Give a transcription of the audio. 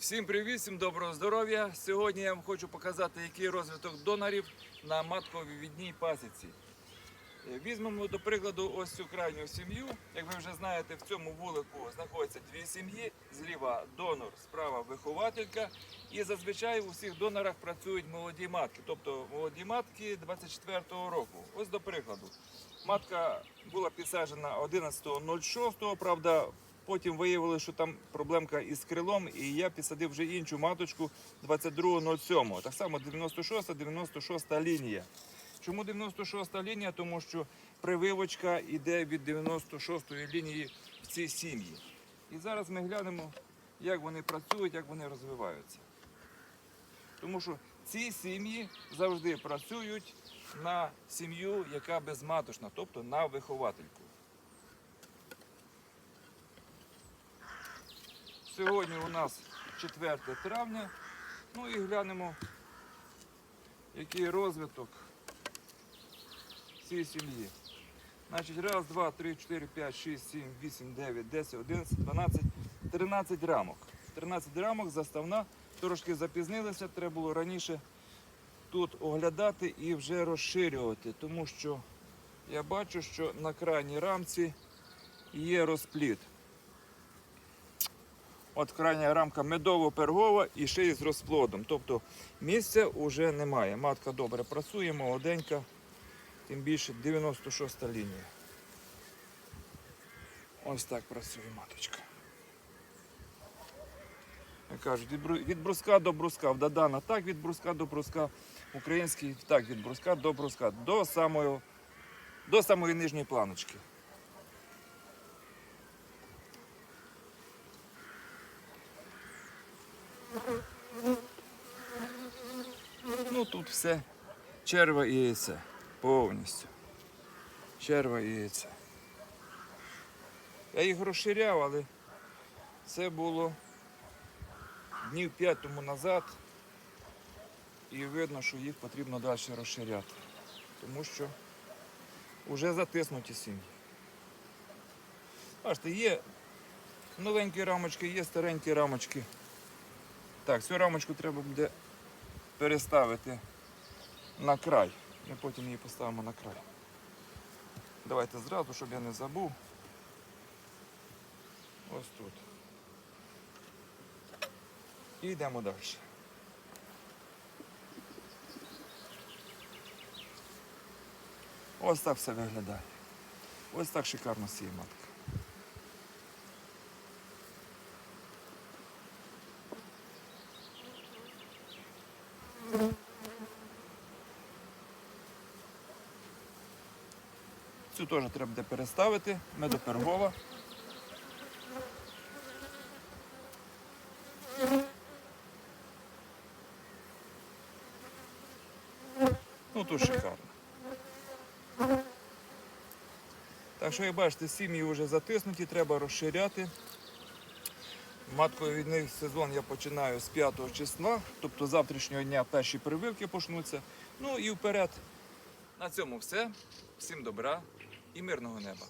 Всім привіт, всім доброго здоров'я. Сьогодні я вам хочу показати, який розвиток донорів на матковідній пасіці. Е, Візьмемо до прикладу ось цю крайню сім'ю. Як ви вже знаєте, в цьому вулику знаходяться дві сім'ї. Зліва донор, справа вихователька. І зазвичай у всіх донорах працюють молоді матки, тобто молоді матки 24-го року. Ось до прикладу. Матка була підсаджена 11.06, правда, потім виявили, що там проблемка із крилом, і я підсадив вже іншу маточку 22.07. Так само 96 96 лінія. Чому 96 лінія? Тому що прививочка йде від 96-ї лінії в цій сім'ї. І зараз ми глянемо, як вони працюють, як вони розвиваються. Тому що ці сім'ї завжди працюють на сім'ю, яка безматочна, тобто на виховательку. Сьогодні у нас 4 травня. Ну і глянемо, який розвиток цієї сім'ї. Значить, раз, два, три, чотири, п'ять, шість, сім, вісім, дев'ять, десять, одинадцять, дванадцять, тринадцять рамок. 13 рамок заставна. Трошки запізнилися, треба було раніше тут оглядати і вже розширювати, тому що я бачу, що на крайній рамці є розпліт. От крайня рамка медово-пергова і ще й з розплодом. Тобто місця вже немає. Матка добре працює, молоденька, тим більше 96 лінія. Ось так працює маточка. Як кажуть, від, бру- від бруска до бруска. В Дадана так від бруска до бруска. Український так від бруска до бруска. До самої, до самої нижньої планочки. Ну тут все черва і яйце. Повністю. Черва і яйце. Я їх розширяв, але це було днів 5 тому назад. І видно, що їх потрібно далі розширяти. Тому що вже затиснуті сім'ї. Бачите, є новенькі рамочки, є старенькі рамочки. Так, цю рамочку треба буде переставити на край. Ми потім її поставимо на край. Давайте зразу, щоб я не забув. Ось тут. І йдемо далі. Ось так все виглядає. Ось так шикарно сіє матка. Цю теж треба буде переставити, медопергова. Ну тут шикарно. Так що, як бачите, сім'ї вже затиснуті, треба розширяти. Матковідний сезон я починаю з 5 числа, тобто завтрашнього дня перші прививки почнуться. Ну і вперед. На цьому все. Всім добра і мирного неба.